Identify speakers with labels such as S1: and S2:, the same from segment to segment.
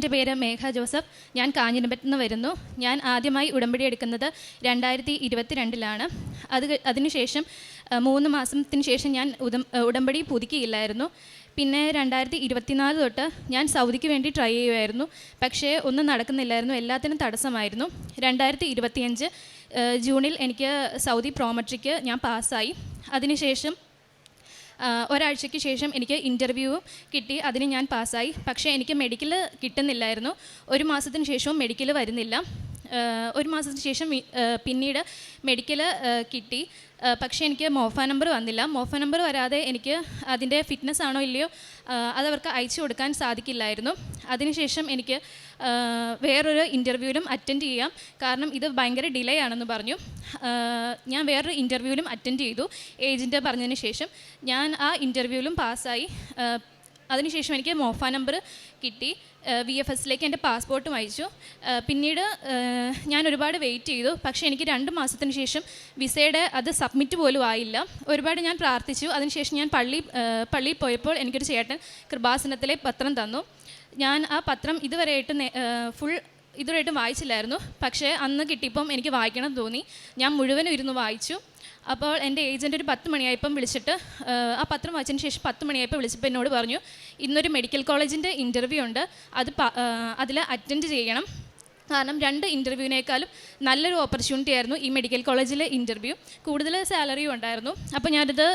S1: എന്റെ പേര് മേഘ ജോസഫ്. ഞാൻ കാഞ്ഞിരമ്പറ്റ് നിന്ന് വരുന്നു. ഞാൻ ആദ്യമായി ഉടമ്പടി എടുക്കുന്നത് രണ്ടായിരത്തി ഇരുപത്തി രണ്ടിലാണ് അത് അതിനുശേഷം മൂന്ന് മാസത്തിന് ശേഷം ഞാൻ ഉടമ്പടി പുതുക്കിയില്ലായിരുന്നു. പിന്നെ രണ്ടായിരത്തി ഇരുപത്തിനാല് തൊട്ട് ഞാൻ സൗദിക്ക് വേണ്ടി ട്രൈ ചെയ്യുമായിരുന്നു പക്ഷേ ഒന്നും നടക്കുന്നില്ലായിരുന്നു. എല്ലാത്തിനും തടസ്സമായിരുന്നു. രണ്ടായിരത്തി ഇരുപത്തിയഞ്ച് ജൂണിൽ എനിക്ക് സൗദി പ്രോമട്രിക്ക് ഞാൻ പാസ്സായി. അതിനുശേഷം ഒരാഴ്ചയ്ക്ക് ശേഷം എനിക്ക് ഇന്റർവ്യൂ കിട്ടി. അതിന് ഞാൻ പാസ്സായി പക്ഷേ എനിക്ക് മെഡിക്കൽ കിട്ടുന്നില്ലായിരുന്നു. ഒരു മാസത്തിന് ശേഷവും മെഡിക്കൽ വരുന്നില്ല. ഒരു മാസത്തിന് ശേഷം പിന്നീട് മെഡിക്കൽ കിട്ടി. പക്ഷേ എനിക്ക് മോഫ നമ്പർ വന്നില്ല. മോഫ നമ്പർ വരാതെ എനിക്ക് അതിന്റെ ഫിറ്റ്നസ് ആണോ ഇല്ലയോ അതവർക്ക് അയച്ചു കൊടുക്കാൻ സാധിക്കില്ലായിരുന്നു. അതിനുശേഷം എനിക്ക് വേറൊരു ഇന്റർവ്യൂവിലും അറ്റൻഡ് ചെയ്യാം. കാരണം ഇത് ഭയങ്കര ഡിലേ ആണെന്ന് പറഞ്ഞു. ഞാൻ വേറൊരു ഇന്റർവ്യൂവിലും അറ്റൻഡ് ചെയ്തു. ഏജന്റ് പറഞ്ഞതിന് ശേഷം ഞാൻ ആ ഇന്റർവ്യൂവിലും പാസ്സായി അതിനുശേഷം എനിക്ക് മോഫ നമ്പർ കിട്ടി. വി എഫ് എസിലേക്ക് എന്റെ പാസ്പോർട്ടും അയച്ചു. പിന്നീട് ഞാൻ ഒരുപാട് വെയിറ്റ് ചെയ്തു. പക്ഷേ എനിക്ക് രണ്ട് മാസത്തിന് ശേഷം വിസയുടെ അത് സബ്മിറ്റ് പോലും ആയില്ല. ഒരുപാട് ഞാൻ പ്രാർത്ഥിച്ചു. അതിനുശേഷം ഞാൻ പള്ളി പള്ളിയിൽ പോയപ്പോൾ എനിക്കൊരു ചേട്ടൻ കൃപാസനത്തിലെ പത്രം തന്നു. ഞാൻ ആ പത്രം ഇതുവരെയായിട്ട് ഫുൾ ഇതുവരെയായിട്ടും വായിച്ചില്ലായിരുന്നു. പക്ഷേ അന്ന് കിട്ടിയപ്പം എനിക്ക് വായിക്കണം തോന്നി. ഞാൻ മുഴുവനും ഇരുന്ന് വായിച്ചു. അപ്പോൾ എന്റെ ഏജന്റ് ഒരു പത്ത് മണിയായപ്പം വിളിച്ചിട്ട് ആ, പത്രം വായിച്ചതിന് ശേഷം പത്ത് മണിയായപ്പോൾ വിളിച്ചപ്പോൾ എന്നോട് പറഞ്ഞു ഇന്നൊരു മെഡിക്കൽ കോളേജിന്റെ ഇന്റർവ്യൂ ഉണ്ട്. അത് അതിൽ അറ്റൻഡ് ചെയ്യണം. കാരണം രണ്ട് ഇന്റർവ്യൂവിനേക്കാളും നല്ലൊരു ഓപ്പർച്യൂണിറ്റി ആയിരുന്നു ഈ മെഡിക്കൽ കോളേജിലെ ഇന്റർവ്യൂ. കൂടുതൽ സാലറിയും ഉണ്ടായിരുന്നു. അപ്പോൾ ഞാനിത്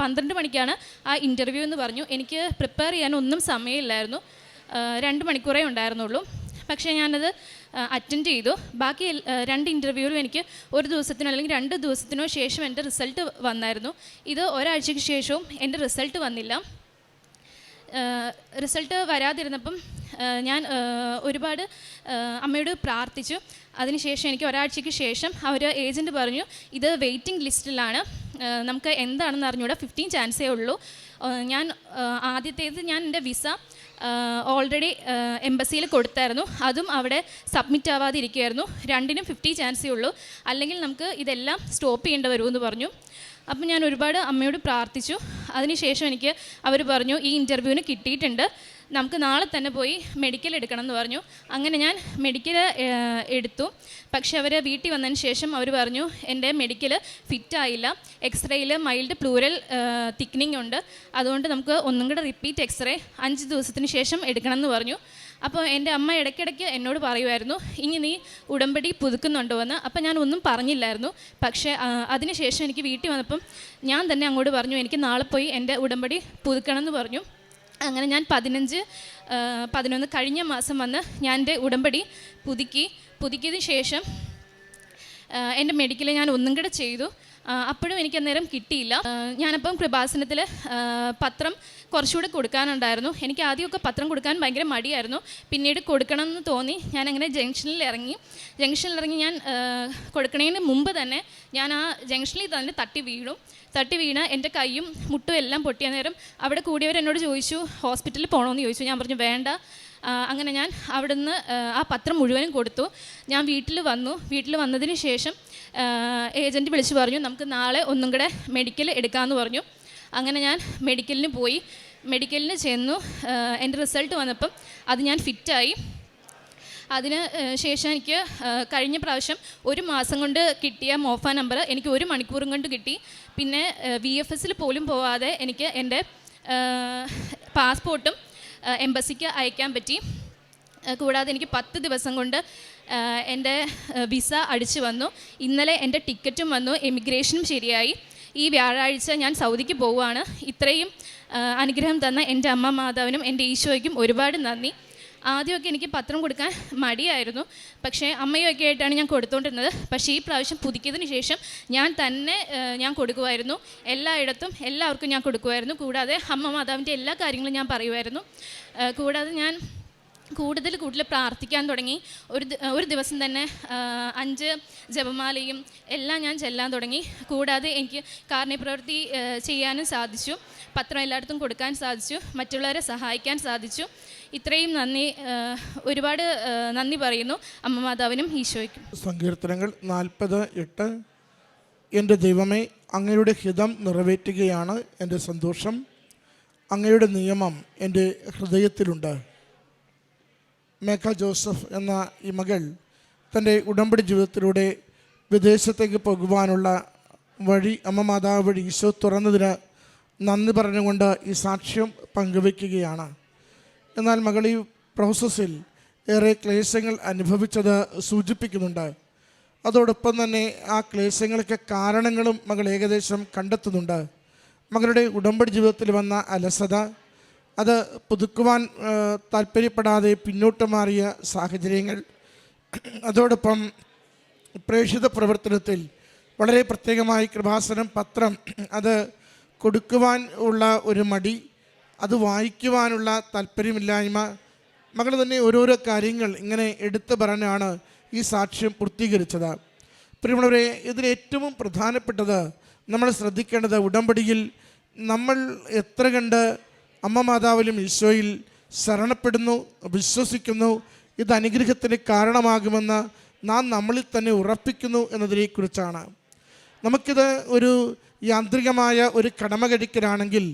S1: പന്ത്രണ്ട് മണിക്കാണ് ആ ഇന്റർവ്യൂ എന്ന് പറഞ്ഞു. എനിക്ക് പ്രിപ്പയർ ചെയ്യാൻ ഒന്നും സമയമില്ലായിരുന്നു. രണ്ട് മണിക്കൂറേ ഉണ്ടായിരുന്നുള്ളൂ. പക്ഷേ ഞാനത് അറ്റൻഡ് ചെയ്തു. ബാക്കി രണ്ട് ഇന്റർവ്യൂവിലും എനിക്ക് ഒരു ദിവസത്തിനോ അല്ലെങ്കിൽ രണ്ട് ദിവസത്തിനോ ശേഷം എന്റെ റിസൾട്ട് വന്നായിരുന്നു. ഇത് ഒരാഴ്ചയ്ക്ക് ശേഷവും എന്റെ റിസൾട്ട് വന്നില്ല. റിസൾട്ട് വരാതിരുന്നപ്പം ഞാൻ ഒരുപാട് അമ്മയോട് പ്രാർത്ഥിച്ചു. അതിനുശേഷം എനിക്ക് ഒരാഴ്ചയ്ക്ക് ശേഷം അവർ ഏജന്റ് പറഞ്ഞു ഇത് വെയിറ്റിംഗ് ലിസ്റ്റിലാണ് നമുക്ക് എന്താണെന്ന് അറിഞ്ഞുകൂടാ ഫിഫ്റ്റീൻ ചാൻസേ ഉള്ളൂ. ഞാൻ ആദ്യത്തേത് ഞാൻ എന്റെ വിസ ഓൾറെഡി എംബസിയിൽ കൊടുത്തായിരുന്നു. അതും അവിടെ സബ്മിറ്റ് ആവാതെ ഇരിക്കുകയായിരുന്നു രണ്ടിനും ഫിഫ്റ്റി ചാൻസേ ഉള്ളൂ. അല്ലെങ്കിൽ നമുക്ക് ഇതെല്ലാം സ്റ്റോപ്പ് ചെയ്യേണ്ടി വരുമെന്ന് പറഞ്ഞു. അപ്പം ഞാൻ ഒരുപാട് അമ്മയോട് പ്രാർത്ഥിച്ചു. അതിനുശേഷം എനിക്ക് അവർ പറഞ്ഞു ഈ ഇന്റർവ്യൂവിന് കിട്ടിയിട്ടുണ്ട്. നമുക്ക് നാളെ തന്നെ പോയി മെഡിക്കൽ എടുക്കണം എന്ന് പറഞ്ഞു. അങ്ങനെ ഞാൻ മെഡിക്കൽ എടുത്തു. പക്ഷെ അവർ വീട്ടിൽ വന്നതിന് ശേഷം അവർ പറഞ്ഞു എന്റെ മെഡിക്കൽ ഫിറ്റായില്ല എക്സ്റേയിൽ മൈൽഡ് പ്ലൂരൽ തിക്നിങ് ഉണ്ട്. അതുകൊണ്ട് നമുക്ക് ഒന്നും കൂടെ റിപ്പീറ്റ് എക്സ്റേ അഞ്ച് ദിവസത്തിന് ശേഷം എടുക്കണം എന്ന് പറഞ്ഞു. അപ്പോൾ എന്റെ അമ്മ ഇടയ്ക്കിടയ്ക്ക് എന്നോട് പറയുമായിരുന്നു ഇനി നീ ഉടമ്പടി പുതുക്കുന്നുണ്ടോ എന്ന്. അപ്പോൾ ഞാൻ ഒന്നും പറഞ്ഞില്ലായിരുന്നു. പക്ഷേ അതിനുശേഷം എനിക്ക് വീട്ടിൽ വന്നപ്പം ഞാൻ തന്നെ അങ്ങോട്ട് പറഞ്ഞു എനിക്ക് നാളെ പോയി എന്റെ ഉടമ്പടി പുതുക്കണം എന്ന് പറഞ്ഞു. അങ്ങനെ ഞാൻ പതിനഞ്ച് പതിനൊന്ന് കഴിഞ്ഞ മാസം വന്ന് ഞാൻ എന്റെ ഉടമ്പടി പുതുക്കി. പുതുക്കിയതിന് ശേഷം എന്റെ മെഡിക്കൽ ഞാൻ ഒന്നും കൂടെ ചെയ്തു. അപ്പോഴും എനിക്ക് അന്നേരം കിട്ടിയില്ല. ഞാനപ്പം കൃപാസനത്തിൽ പത്രം കുറച്ചുകൂടെ കൊടുക്കാനുണ്ടായിരുന്നു. എനിക്ക് ആദ്യമൊക്കെ പത്രം കൊടുക്കാൻ ഭയങ്കര മടിയായിരുന്നു. പിന്നീട് കൊടുക്കണം എന്ന് തോന്നി. ഞാൻ അങ്ങനെ ജംഗ്ഷനിൽ ഇറങ്ങി. ജംഗ്ഷനിൽ ഇറങ്ങി ഞാൻ കൊടുക്കണതിന് മുമ്പ് തന്നെ ഞാൻ ആ ജംഗ്ഷനിൽ തന്നെ തട്ടി വീണു തട്ടി വീണ് എന്റെ കൈയും മുട്ടും എല്ലാം പൊട്ടിയ നേരം അവിടെ കൂടിയവർ എന്നോട് ചോദിച്ചു ഹോസ്പിറ്റലിൽ പോകണമെന്ന് ചോദിച്ചു. ഞാൻ പറഞ്ഞു വേണ്ട. അങ്ങനെ ഞാൻ അവിടുന്ന് ആ, പത്രം മുഴുവനും കൊടുത്തു. ഞാൻ വീട്ടിൽ വന്നു. വീട്ടിൽ വന്നതിന് ശേഷം ഏജന്റ് വിളിച്ചു പറഞ്ഞു നമുക്ക് നാളെ ഒന്നും കൂടെ മെഡിക്കൽ എടുക്കാമെന്ന് പറഞ്ഞു. അങ്ങനെ ഞാൻ മെഡിക്കലിന് പോയി. മെഡിക്കലിന് ചെന്നു. എന്റെ റിസൾട്ട് വന്നപ്പം അത് ഞാൻ ഫിറ്റായി. അതിന് ശേഷം എനിക്ക് കഴിഞ്ഞ പ്രാവശ്യം ഒരു മാസം കൊണ്ട് കിട്ടിയ മോഫ നമ്പർ എനിക്ക് ഒരു മണിക്കൂറും കൊണ്ട് കിട്ടി. പിന്നെ വി എഫ് എസിൽ പോലും പോവാതെ എനിക്ക് എന്റെ പാസ്പോർട്ടും എംബസിക്ക് അയക്കാൻ പറ്റി. കൂടാതെ എനിക്ക് പത്ത് ദിവസം കൊണ്ട് എന്റെ വിസ അടിച്ചു വന്നു. ഇന്നലെ എന്റെ ടിക്കറ്റും വന്നു. എമിഗ്രേഷനും ശരിയായി. ഈ വ്യാഴാഴ്ച ഞാൻ സൗദിക്ക് പോവുകയാണ്. ഇത്രയും അനുഗ്രഹം തന്ന എന്റെ അമ്മ മാതാവിനും എന്റെ ഈശോയ്ക്കും ഒരുപാട് നന്ദി. ആദ്യമൊക്കെ എനിക്ക് പത്രം കൊടുക്കാൻ മടിയായിരുന്നു. പക്ഷേ അമ്മയൊക്കെ ആയിട്ടാണ് ഞാൻ കൊടുത്തുകൊണ്ടിരുന്നത് പക്ഷേ ഈ പ്രാവശ്യം പുതുക്കിയതിന് ശേഷം ഞാൻ തന്നെ ഞാൻ കൊടുക്കുമായിരുന്നു എല്ലായിടത്തും എല്ലാവർക്കും ഞാൻ കൊടുക്കുമായിരുന്നു കൂടാതെ അമ്മ മാതാവിന്റെ എല്ലാ കാര്യങ്ങളും ഞാൻ പറയുമായിരുന്നു കൂടാതെ ഞാൻ കൂടുതൽ കൂടുതൽ പ്രാർത്ഥിക്കാൻ തുടങ്ങി. ഒരു ഒരു ദിവസം തന്നെ അഞ്ച് ജപമാലയും എല്ലാം ഞാൻ ചെല്ലാൻ തുടങ്ങി. കൂടാതെ എനിക്ക് കാരുണ്യപ്രവൃത്തി ചെയ്യാനും സാധിച്ചു. പത്രം എല്ലായിടത്തും കൊടുക്കാൻ സാധിച്ചു. മറ്റുള്ളവരെ സഹായിക്കാൻ സാധിച്ചു. ഇത്രയും നന്ദി ഒരുപാട് നന്ദി പറയുന്നു അമ്മ മാതാവിനും ഈശോയ്ക്കും.
S2: സങ്കീർത്തനങ്ങൾ നാൽപ്പത് എട്ട്. എന്റെ ദൈവമേ അങ്ങയുടെ ഹിതം നിറവേറ്റുകയാണ് എന്റെ സന്തോഷം. അങ്ങയുടെ നിയമം എന്റെ ഹൃദയത്തിലുണ്ട്. മേഘ ജോസഫ് എന്ന ഈ മകൾ തന്റെ ഉടമ്പടി ജീവിതത്തിലൂടെ വിദേശത്തേക്ക് പോകുവാനുള്ള വഴി അമ്മ മാതാവ് വഴി ഈശോ തുറന്നതിന് നന്ദി പറഞ്ഞുകൊണ്ട് ഈ സാക്ഷ്യം പങ്കുവയ്ക്കുകയാണ്. എന്നാൽ മകൾ ഈ പ്രോസസ്സിൽ ഏറെ ക്ലേശങ്ങൾ അനുഭവിച്ചത് സൂചിപ്പിക്കുന്നുണ്ട്. അതോടൊപ്പം തന്നെ ആ ക്ലേശങ്ങൾക്ക് കാരണങ്ങളും മകൾ ഏകദേശം കണ്ടെത്തുന്നുണ്ട്. മകളുടെ ഉടമ്പടി ജീവിതത്തിൽ വന്ന അലസത അത് പുതുക്കുവാൻ താല്പര്യപ്പെടാതെ പിന്നോട്ട് മാറിയ സാഹചര്യങ്ങൾ അതോടൊപ്പം പ്രേക്ഷിത പ്രവർത്തനത്തിൽ വളരെ പ്രത്യേകമായി കൃപാസനം പത്രം അത് കൊടുക്കുവാൻ ഉള്ള ഒരു മടി അത് വായിക്കുവാനുള്ള താല്പര്യമില്ലായ്മ. മകൾ തന്നെ ഓരോരോ കാര്യങ്ങൾ ഇങ്ങനെ എടുത്തു പറഞ്ഞാണ് ഈ സാക്ഷ്യം പൂർത്തീകരിച്ചത്. പ്രിയമുള്ളവരെ ഇതിൽ ഏറ്റവും പ്രധാനപ്പെട്ടത് നമ്മൾ ശ്രദ്ധിക്കേണ്ടത് ഉടമ്പടിയിൽ നമ്മൾ എത്ര കണ്ട് അമ്മ മാതാവിലും ഈശോയിൽ ശരണപ്പെടുന്നു വിശ്വസിക്കുന്നു ഇത് അനുഗ്രഹത്തിന് കാരണമാകുമെന്ന് നാം നമ്മളിൽ തന്നെ ഉറപ്പിക്കുന്നു എന്നതിനെക്കുറിച്ചാണ്. നമുക്കിത് ഒരു യാന്ത്രികമായ ഒരു കടമ കഴിക്കലാണെങ്കിൽ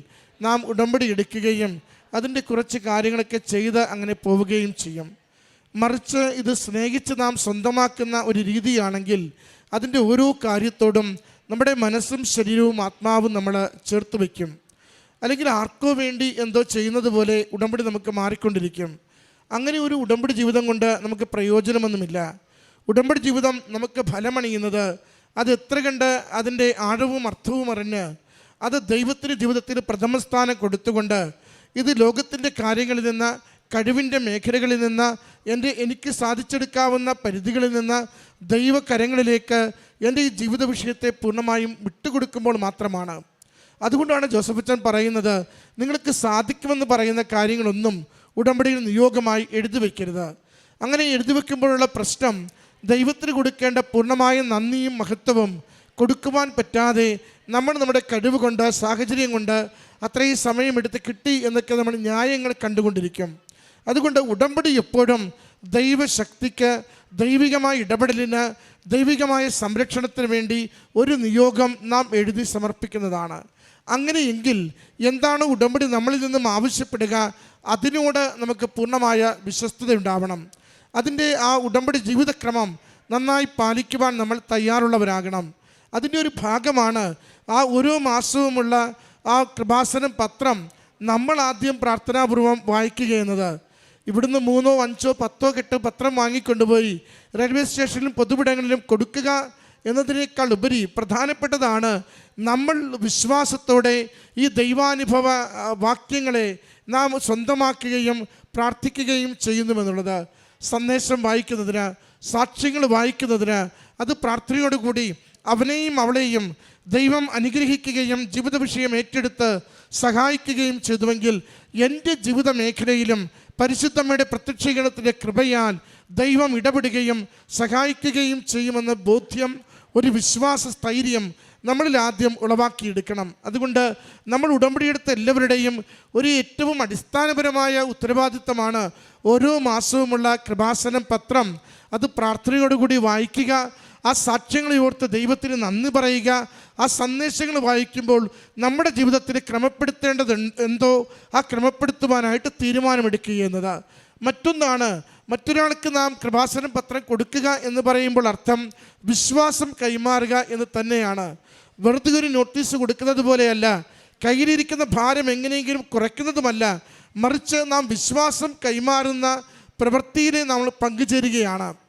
S2: നാം ഉടമ്പടി എടുക്കുകയും അതിന്റെ കുറച്ച് കാര്യങ്ങളൊക്കെ ചെയ്ത് അങ്ങനെ പോവുകയും ചെയ്യും. മറിച്ച് ഇത് സ്നേഹിച്ച് നാം സ്വന്തമാക്കുന്ന ഒരു രീതിയാണെങ്കിൽ അതിന്റെ ഓരോ കാര്യത്തോടും നമ്മുടെ മനസ്സും ശരീരവും ആത്മാവും നമ്മൾ ചേർത്ത് വയ്ക്കും. അല്ലെങ്കിൽ ആർക്കോ വേണ്ടി എന്തോ ചെയ്യുന്നത് പോലെ ഉടമ്പടി നമുക്ക് മാറിക്കൊണ്ടിരിക്കും. അങ്ങനെ ഒരു ഉടമ്പടി ജീവിതം കൊണ്ട് നമുക്ക് പ്രയോജനമൊന്നുമില്ല. ഉടമ്പടി ജീവിതം നമുക്ക് ഫലമണിയുന്നത് അത് എത്ര കണ്ട് അതിന്റെ ആഴവും അർത്ഥവും അറിഞ്ഞ് അത് ദൈവത്തിന്റെ ജീവിതത്തിന് പ്രഥമ സ്ഥാനം കൊടുത്തുകൊണ്ട് ഇത് ലോകത്തിന്റെ കാര്യങ്ങളിൽ നിന്ന് കഴിവിന്റെ മേഖലകളിൽ നിന്ന് എന്റെ എനിക്ക് സാധിച്ചെടുക്കാവുന്ന പരിധികളിൽ നിന്ന് ദൈവകരങ്ങളിലേക്ക് എന്റെ ഈ ജീവിത വിഷയത്തെ പൂർണമായും വിട്ടുകൊടുക്കുമ്പോൾ മാത്രമാണ്. അതുകൊണ്ടാണ് ജോസഫ് അച്ഛൻ പറയുന്നത് നിങ്ങൾക്ക് സാധിക്കുമെന്ന് പറയുന്ന കാര്യങ്ങളൊന്നും ഉടമ്പടിയിൽ നിയോഗമായി എഴുതി വയ്ക്കരുത് അങ്ങനെ എഴുതി വയ്ക്കുമ്പോഴുള്ള പ്രശ്നം ദൈവത്തിന് കൊടുക്കേണ്ട പൂർണമായ നന്ദിയും മഹത്വവും കൊടുക്കുവാൻ പറ്റാതെ നമ്മൾ നമ്മുടെ കഴിവ് കൊണ്ട് സാഹചര്യം കൊണ്ട് അത്രയും സമയമെടുത്ത് കിട്ടി എന്നൊക്കെ നമ്മൾ ന്യായങ്ങൾ കണ്ടുകൊണ്ടിരിക്കും. അതുകൊണ്ട് ഉടമ്പടി എപ്പോഴും ദൈവശക്തിക്ക് ദൈവികമായ ഇടപെടലിന് ദൈവികമായ സംരക്ഷണത്തിന് വേണ്ടി ഒരു നിയോഗം നാം എഴുതി സമർപ്പിക്കുന്നതാണ്. അങ്ങനെയെങ്കിൽ എന്താണ് ഉടമ്പടി നമ്മളിൽ നിന്നും ആവശ്യപ്പെടുക? അതിനോട് നമുക്ക് പൂർണമായ വിശ്വസ്തത ഉണ്ടാവണം. അതിന്റെ ആ ഉടമ്പടി ജീവിതക്രമം നന്നായി പാലിക്കുവാൻ നമ്മൾ തയ്യാറുള്ളവരാകണം. അതിന്റെ ഒരു ഭാഗമാണ് ആ ഒരു മാസവുമുള്ള ആ കൃപാസനം പത്രം നമ്മൾ ആദ്യം പ്രാർത്ഥനാപൂർവം വായിക്കുക എന്നത് ഇവിടുന്ന് മൂന്നോ അഞ്ചോ പത്തോ കെട്ട് പത്രം വാങ്ങിക്കൊണ്ടുപോയി റെയിൽവേ സ്റ്റേഷനിലും പൊതുവിടങ്ങളിലും കൊടുക്കുക എന്നതിനേക്കാൾ ഉപരി പ്രധാനപ്പെട്ടതാണ് നമ്മൾ വിശ്വാസത്തോടെ ഈ ദൈവാനുഭവ വാക്യങ്ങളെ നാം സ്വന്തമാക്കുകയും പ്രാർത്ഥിക്കുകയും ചെയ്യുന്നുവെന്നുള്ളത്. സന്ദേശം വായിക്കുന്നതിന് സാക്ഷ്യങ്ങൾ വായിക്കുന്നതിന് അത് പ്രാർത്ഥനയോടുകൂടി അവനെയും അവളെയും ദൈവം അനുഗ്രഹിക്കുകയും ജീവിത വിഷയം ഏറ്റെടുത്ത് സഹായിക്കുകയും ചെയ്തുവെങ്കിൽ എന്റെ ജീവിത മേഖലയിലും പരിശുദ്ധമ്മയുടെ പ്രത്യക്ഷീകരണത്തിന്റെ കൃപയാൽ ദൈവം ഇടപെടുകയും സഹായിക്കുകയും ചെയ്യുമെന്ന ബോധ്യം ഒരു വിശ്വാസ സ്ഥൈര്യം നമ്മളിൽ ആദ്യം ഉളവാക്കിയെടുക്കണം. അതുകൊണ്ട് നമ്മൾ ഉടമ്പടിയെടുത്ത എല്ലാവരുടെയും ഒരു ഏറ്റവും അടിസ്ഥാനപരമായ ഉത്തരവാദിത്തമാണ് ഓരോ മാസവുമുള്ള കൃപാസനം പത്രം. അത് പ്രാർത്ഥനയോടുകൂടി വായിക്കുക ആ സാക്ഷ്യങ്ങളെ ഓർത്ത് ദൈവത്തിന് നന്ദി പറയുക ആ സന്ദേശങ്ങൾ വായിക്കുമ്പോൾ നമ്മുടെ ജീവിതത്തിൽ ക്രമപ്പെടുത്തേണ്ടത് എന്തോ ആ ക്രമപ്പെടുത്തുവാനായിട്ട് തീരുമാനമെടുക്കുക എന്നത്. മറ്റൊന്നാണ് മറ്റൊരാൾക്ക് നാം കൃപാസനം പത്രം കൊടുക്കുക എന്ന് പറയുമ്പോൾ അർത്ഥം വിശ്വാസം കൈമാറുക എന്ന് തന്നെയാണ്. വെറുതെ ഒരു നോട്ടീസ് കൊടുക്കുന്നത് പോലെയല്ല കയ്യിലിരിക്കുന്ന ഭാരം എങ്ങനെയെങ്കിലും കുറയ്ക്കുന്നതുമല്ല മറിച്ച് നാം വിശ്വാസം കൈമാറുന്ന പ്രവൃത്തിയിൽ നമ്മൾ പങ്കുചേരുകയാണ്.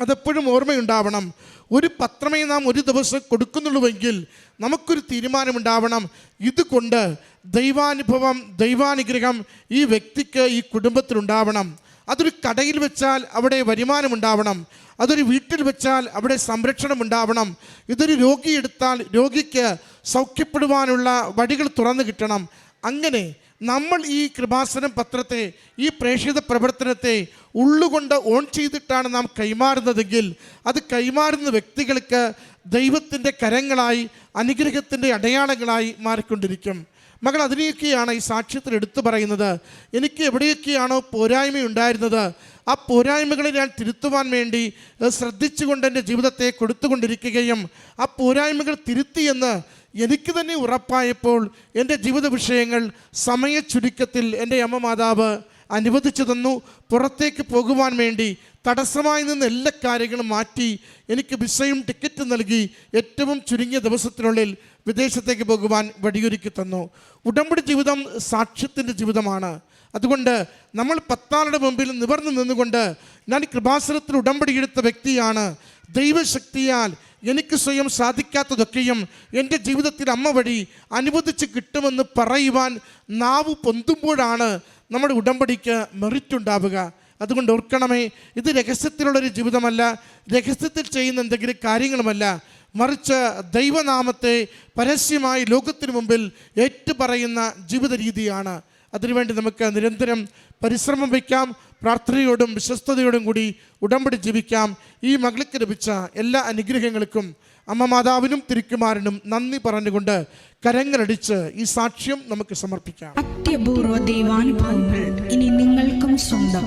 S2: അതെപ്പോഴും ഓർമ്മയുണ്ടാവണം. ഒരു പത്രമേ നാം ഒരു ദിവസം കൊടുക്കുന്നുള്ളൂവെങ്കിൽ നമുക്കൊരു തീരുമാനമുണ്ടാവണം. ഇതുകൊണ്ട് ദൈവാനുഭവം ദൈവാനുഗ്രഹം ഈ വ്യക്തിക്ക് ഈ കുടുംബത്തിലുണ്ടാവണം. അതൊരു കടയിൽ വെച്ചാൽ അവിടെ വരുമാനമുണ്ടാവണം. അതൊരു വീട്ടിൽ വെച്ചാൽ അവിടെ സംരക്ഷണം ഉണ്ടാവണം ഇതൊരു രോഗിയെടുത്താൽ രോഗിക്ക് സൗഖ്യപ്പെടുവാനുള്ള വഴികൾ തുറന്നു കിട്ടണം. അങ്ങനെ നമ്മൾ ഈ കൃപാസനം പത്രത്തെ ഈ പ്രേക്ഷിത പ്രവർത്തനത്തെ ഉള്ളുകൊണ്ട് ഓൺ ചെയ്തിട്ടാണ് നാം കൈമാറുന്നതെങ്കിൽ അത് കൈമാറുന്ന വ്യക്തികൾക്ക് ദൈവത്തിന്റെ കരങ്ങളായി അനുഗ്രഹത്തിന്റെ അടയാളങ്ങളായി മാറിക്കൊണ്ടിരിക്കും. മകൾ അതിനെയൊക്കെയാണ് ഈ സാക്ഷ്യത്തിൽ എടുത്തു പറയുന്നത്. എനിക്ക് എവിടെയൊക്കെയാണോ പോരായ്മ ഉണ്ടായിരുന്നത് ആ പോരായ്മകളെ ഞാൻ തിരുത്തുവാൻ വേണ്ടി ശ്രദ്ധിച്ചുകൊണ്ട് എന്റെ ജീവിതത്തെ കൊടുത്തുകൊണ്ടിരിക്കുകയും ആ പോരായ്മകൾ തിരുത്തിയെന്ന് എനിക്ക് തന്നെ ഉറപ്പായപ്പോൾ എന്റെ ജീവിത വിഷയങ്ങൾ സമയ ചുരുക്കത്തിൽ എന്റെ അമ്മ മാതാവ് അനുവദിച്ചു തന്നു. പുറത്തേക്ക് പോകുവാൻ വേണ്ടി തടസ്സമായി നിന്ന് എല്ലാ കാര്യങ്ങളും മാറ്റി എനിക്ക് വിസയും ടിക്കറ്റും നൽകി ഏറ്റവും ചുരുങ്ങിയ ദിവസത്തിനുള്ളിൽ വിദേശത്തേക്ക് പോകുവാൻ വഴിയൊരുക്കി തന്നു. ഉടമ്പടി ജീവിതം സാക്ഷ്യത്തിന്റെ ജീവിതമാണ്. അതുകൊണ്ട് നമ്മൾ പത്താളുടെ മുമ്പിൽ നിവർന്നു നിന്നുകൊണ്ട് ഞാൻ കൃപാസനത്തിൽ ഉടമ്പടിയെടുത്ത വ്യക്തിയാണ്. ദൈവശക്തിയാൽ എനിക്ക് സ്വയം സാധിക്കാത്തതൊക്കെയും എന്റെ ജീവിതത്തിൽ അമ്മ വഴി അനുവദിച്ച് കിട്ടുമെന്ന് പറയുവാൻ നാവ് പൊന്തുമ്പോഴാണ് നമ്മുടെ ഉടമ്പടിക്ക് മെറിറ്റ് ഉണ്ടാവുക. അതുകൊണ്ട് ഓർക്കണമേ ഇത് രഹസ്യത്തിലുള്ളൊരു ജീവിതമല്ല. രഹസ്യത്തിൽ ചെയ്യുന്ന എന്തെങ്കിലും കാര്യങ്ങളുമല്ല. മറിച്ച് ദൈവനാമത്തെ പരസ്യമായി ലോകത്തിനു മുമ്പിൽ ഏറ്റുപറയുന്ന ജീവിത രീതിയാണ് അതിനുവേണ്ടി നമുക്ക് നിരന്തരം പരിശ്രമം വയ്ക്കാം പ്രാർത്ഥനയോടും വിശ്വസ്തയോടും കൂടി ഉടമ്പടി ജീവിക്കാം. ഈ മകൾക്ക് ലഭിച്ച എല്ലാ അനുഗ്രഹങ്ങൾക്കും അമ്മ മാതാവിനും തിരുക്കുമാരനും നന്ദി പറഞ്ഞുകൊണ്ട് കരങ്ങളടിച്ച് ഈ സാക്ഷ്യം നമുക്ക് സമർപ്പിക്കാം.
S3: അത്യപൂർവ ദൈവാനുഭവങ്ങൾ ഇനി നിങ്ങൾക്കും സ്വന്തം.